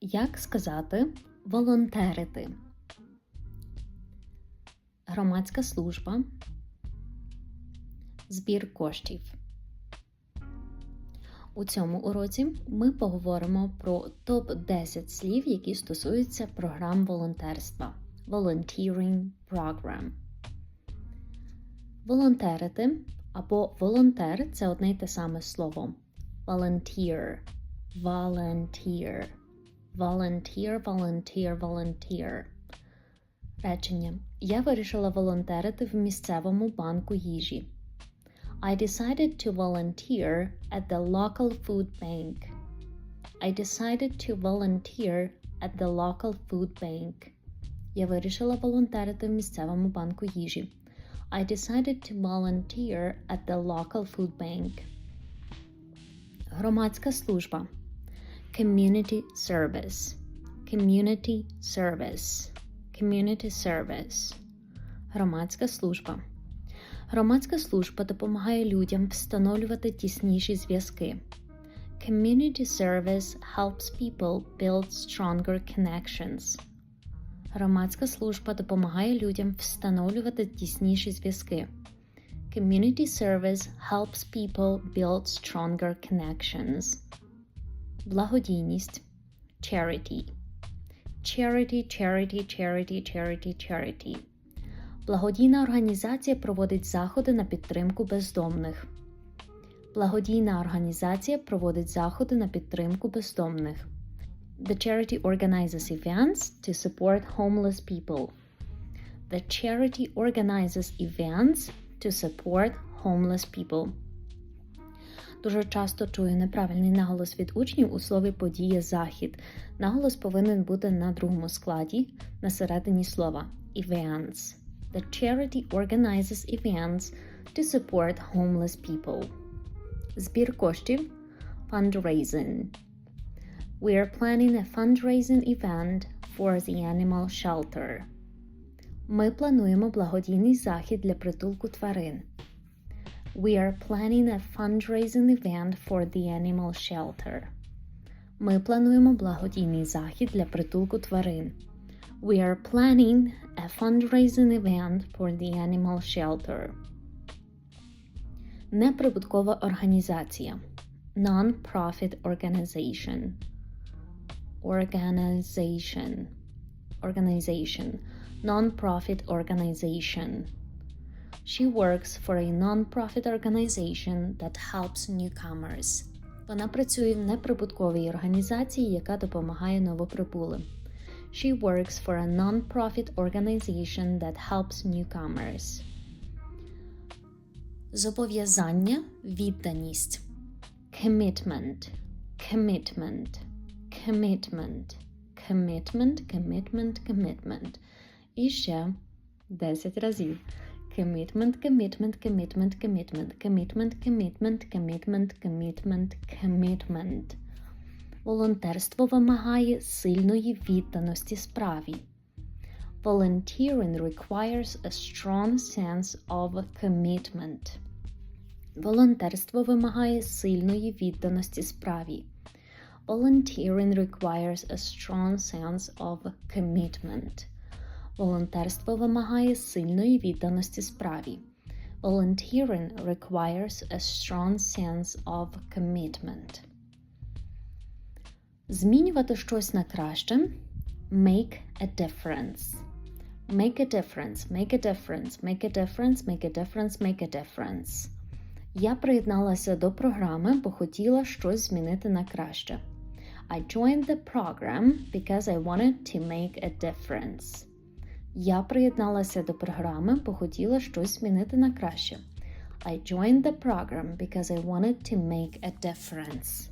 Як сказати волонтерити? Громадська служба. Збір коштів. У цьому уроці ми поговоримо про топ-10 слів, які стосуються програм волонтерства. Volunteering Program. Волонтерити або волонтер це одне й те саме слово. Volunteer. Volunteer. Volunteer, volunteer, volunteer. Речення. Я вирішила волонтерити в місцевому банку їжі. I decided to volunteer at the local food bank. I decided to volunteer at the local food bank. Я вирішила волонтерити в місцевому банку їжі. I decided to volunteer at the local food bank. Громадська служба. Community service. Community service. Community service. Громадська служба. Громадська служба допомагає людям встановлювати тісніші зв'язки. Community service helps people build stronger connections. Громадська служба допомагає людям встановлювати тісніші зв'язки. Community service helps people build stronger connections. Благодійність. Charity. Charity, charity, charity, charity, charity. Благодійна організація проводить заходи на підтримку бездомних. Благодійна організація проводить заходи на підтримку бездомних. The charity organizes events to support homeless people. The charity organizes events to support homeless people. Дуже часто чую неправильний наголос від учнів у слові подія захід. Наголос повинен бути на другому складі, на середині слова events. The charity organizes events to support homeless people. Збір коштів fundraising. We are planning a fundraising event for the animal shelter. Ми плануємо благодійний захід для притулку тварин. We are planning a fundraising event for the animal shelter. Ми плануємо благодійний захід для притулку тварин. We are planning a fundraising event for the animal shelter. Неприбуткова організація. Non-profit organization. Organization. Organization. Non-profit organization. She works for a non-profit organization that helps newcomers. Вона працює в неприбутковій організації, яка допомагає новоприбулим. She works for a non-profit organization that helps newcomers. Зобов'язання, відданість. Commitment. Commitment. Commitment. Commitment, commitment, commitment. І ще 10 разів. Commitment, commitment, commitment, commitment, commitment, commitment, commitment, commitment, commitment. Волонтерство вимагає сильної відданості справі. Volunteering requires a strong sense of commitment. Волонтерство вимагає сильної відданості справі. Volunteering requires a strong sense of commitment. Волонтерство вимагає сильної відданості справі. Volunteering requires a strong sense of commitment. Змінювати щось на краще. Make a difference. Make a difference, make a difference, make a difference, make a difference, make a difference. Я приєдналася до програми, бо хотіла щось змінити на краще. I joined the program because I wanted to make a difference. Я приєдналася до програми, бо хотіла щось змінити на краще. I joined the program because I wanted to make a difference.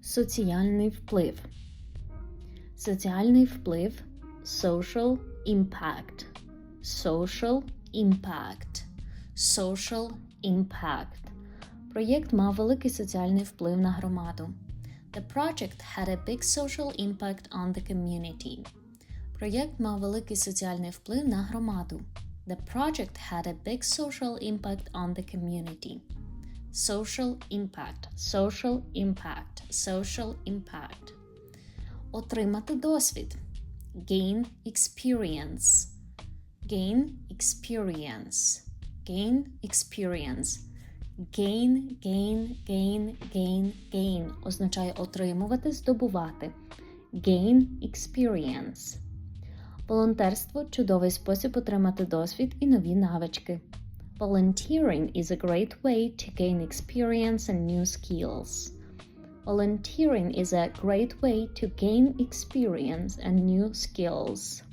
Соціальний вплив. Соціальний вплив social impact. Social impact. Social impact. Проєкт мав великий соціальний вплив на громаду. The project had a big social impact on the community. Проєкт мав великий соціальний вплив на громаду. The project had a big social impact on the community. Social impact, social impact, social impact. Отримати досвід. Gain experience. Gain experience. Gain experience. Gain, gain, gain, gain, gain означає отримувати, здобувати. Gain experience. Волонтерство чудовий спосіб отримати досвід і нові навички. Volunteering is a great way to gain experience and new skills. Volunteering is a great way to gain experience and new skills.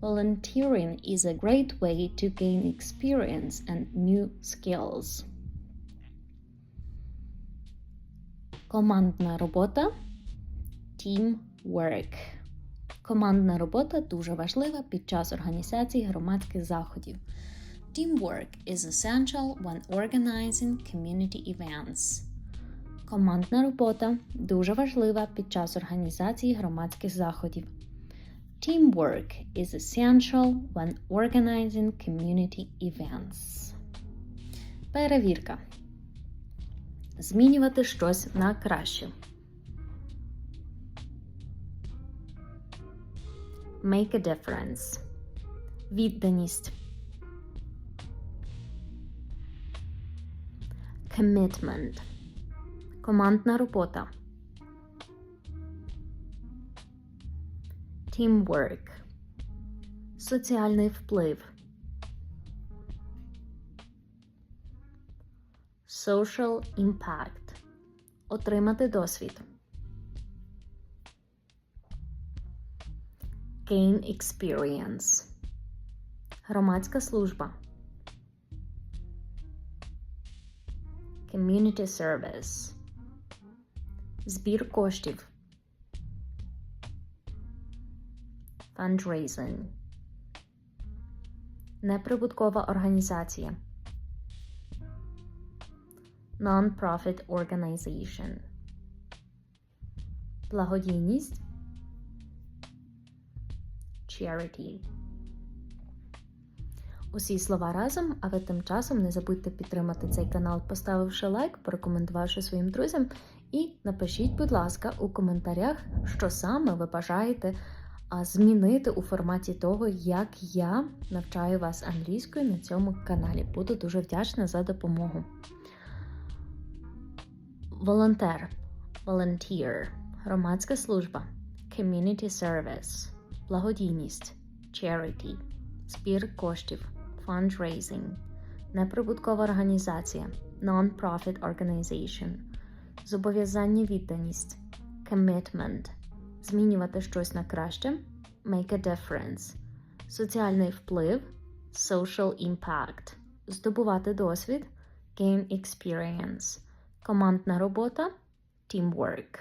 Volunteering is a great way to gain experience and new skills. Командна робота teamwork. Командна робота дуже важлива під час організації громадських заходів. Teamwork is essential when organizing community events. Командна робота дуже важлива під час організації громадських заходів. Teamwork is essential when organizing community events. Перевірка. Змінювати щось на краще. Make a difference. Відданість. Commitment. Командна робота. Teamwork. Соціальний вплив. Social impact. Отримати досвід. Gain experience. Громадська служба. Community service. Збір коштів. Fundraising. Неприбуткова організація. Non-profit organization. Благодійність. Charity. Усі слова разом, а ви тим часом не забудьте підтримати цей канал, поставивши лайк, порекомендувавши своїм друзям, і напишіть, будь ласка, у коментарях, що саме ви бажаєте змінити у форматі того, як я навчаю вас англійською на цьому каналі. Буду дуже вдячна за допомогу. Волонтер. Volunteer. Громадська служба. Community service. Благодійність. Charity. Збір коштів. Fundraising. Неприбуткова організація. Non-profit organization. Зобов'язання відданість. Commitment. Змінювати щось на краще. Make a difference. Соціальний вплив. Social impact. Здобувати досвід. Gain experience. Командна робота. Teamwork.